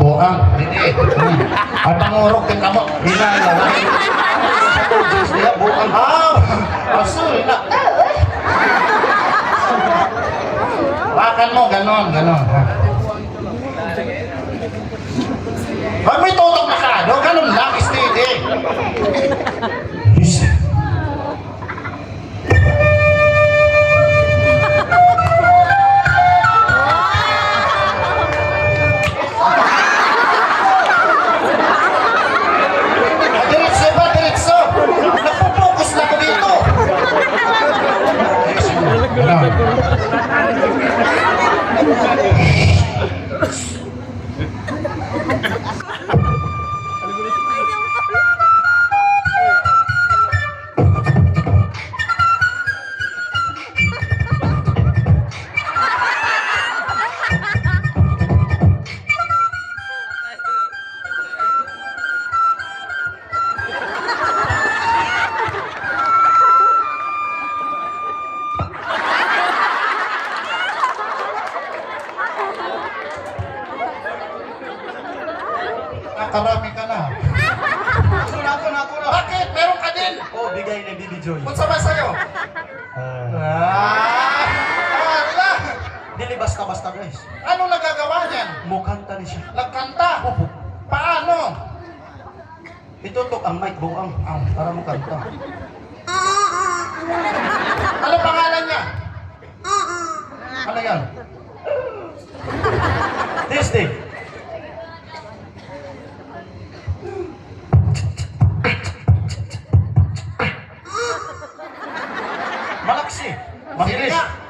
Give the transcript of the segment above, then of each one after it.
buang. At pangurok din kamo. Hinala na. Tugis niya, buang. Ah! Asul na. Bakan mo, ganon, ganon. Ay, may tutok Nakarami ka na. Ako na, ako na, ako na. Bakit? Meron ka din! Oh, bigay ni Bibi Joy. Kung sabay sa'yo? Ah. Ah! Ah, wala! Dili basta-basta guys. Anong nagagawa niyan? Mukanta ni siya. Nagkanta? Paano? Itutok ang mic buang ang para mo kanta. Ano pangalan niya? 是，我给你。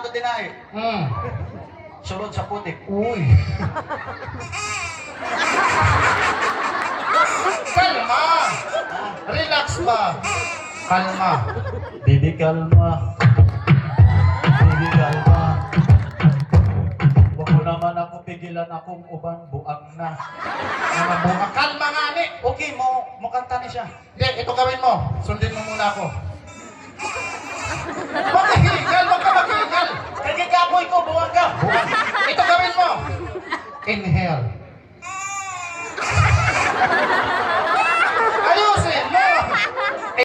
Nato dinay. Hmm. Sulod sa putik. Uy. Kalma. Relax ba? Kalma. Bibi kalma. Bibi kalma. Huwag mo naman ako pigilan akong uban buang na. Mga bunga. Kalma nga ni. Okay, mo, mo kanta ni siya. Hindi, ito gawin mo. Sundin mo muna ako. in hell.